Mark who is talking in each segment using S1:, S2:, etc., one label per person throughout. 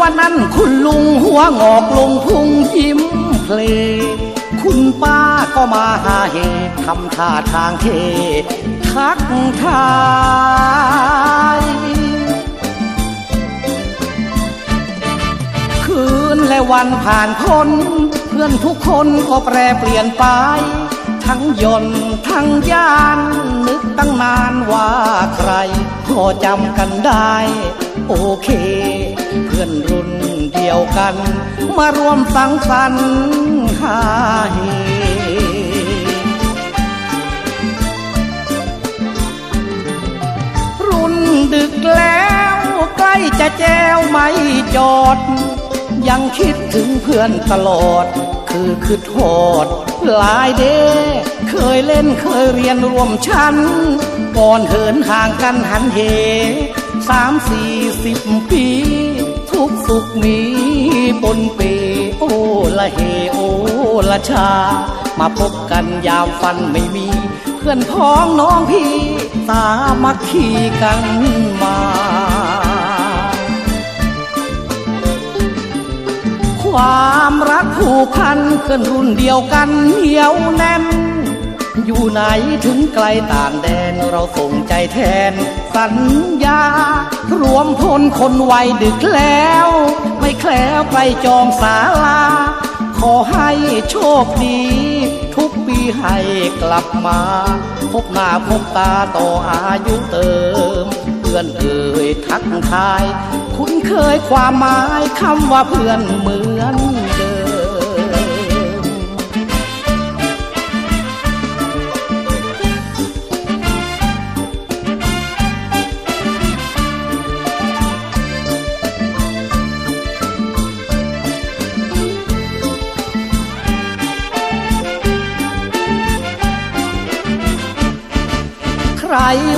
S1: วันนั้นคุณลุงหัวงอกลงพุงยิ้มเพลงคุณป้าก็มาหาเหตุทำท่าทางเททักทายคืนและวันผ่านพ้นเพื่อนทุกคนก็แปรเปลี่ยนไป ทั้งยนต์ทั้งยาน นึกตั้งนานว่าใคร พอจำกันได้ โอเค อนรุ่นเดียวกัน มารวมสังสรรค์ฮาเฮรุ่นดึกแล้วใกล้จะแจวไม่จอด ยังคิดถึงเพื่อนตลอด คือคือโทษหลายเดเคยเล่นเคยเรียนรวมชั้น ก่อนเหินห่างกันหันเหสามสี่สิบปี สุขมีปนเปโอละเฮโอละชา มาพบกันยามฟันไม่มี เพื่อนพ้องน้องพี่ตามักขี่กันมาความรักผูกพันเพื่อนรุ่นเดียวกันเหนียวแน่น อยู่ไหนถึงไกลต่างแดนเราส่งใจแทน สัญญา รวมพลคนวัยดึกแล้ว ไม่แคล้วไปจองศาลา ขอให้โชคดี ทุกปีให้กลับมา พบหน้าพบตาต่ออายุเติม เพื่อนเอ่ยทักทาย คุ้นเคยความหมายคำว่าเพื่อนเหมือน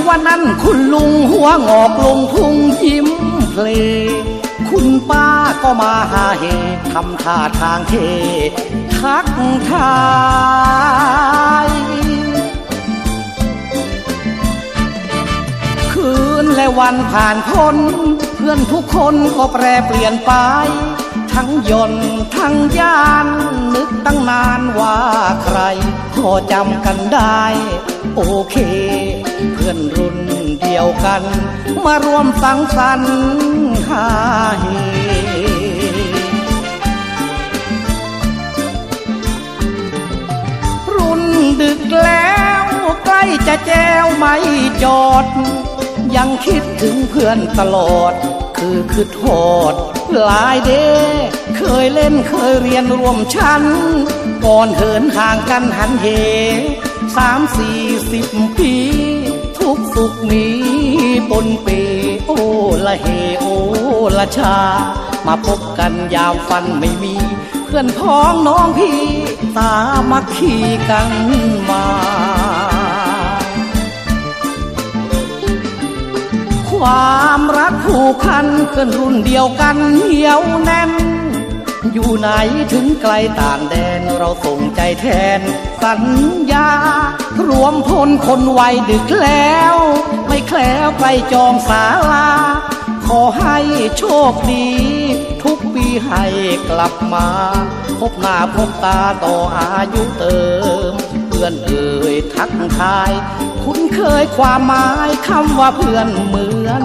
S1: วันนั้นคุณลุงหัวงอกลงพุงยิ้มเพลงคุณป้าก็มาหาเหทำท่าทางเททักทายคืนและวันผ่านพ้นเพื่อนทุกคนก็แปรเปลี่ยนไป ทั้งยนทั้งยาน นึกตั้งนานว่าใคร พอจำกันได้ โอเค ยวกัน มารวมสังสรรค์ฮาเฮรุ่นดึกแล้วใกล้จะแจวไม่จอด ยังคิดถึงเพื่อนตลอด คือคือโทษหลายเดเคยเล่นเคยเรียนรวมชั้น ก่อนเหินห่างกันหันเหสามสี่สิบปี ทุกสุขมีปนเปโอละเฮโอละชา มาพบกันยามฟันไม่มี เพื่อนพ้องน้องพี่ ตามักขี่กันมาความรักผูกพันเพื่อนรุ่นเดียวกันเหนียวแน่น อยู่ไหนถึงไกลต่างแดนเราส่งใจแทน สัญญา รวมพลคนวัยดึกแล้ว ไม่แคล้วไปจองศาลา ขอให้โชคดี ทุกปีให้กลับมา พบหน้าพบตาต่ออายุเติม เพื่อนเอ่ยทักทาย คุ้นเคยความหมายคำว่าเพื่อนเหมือน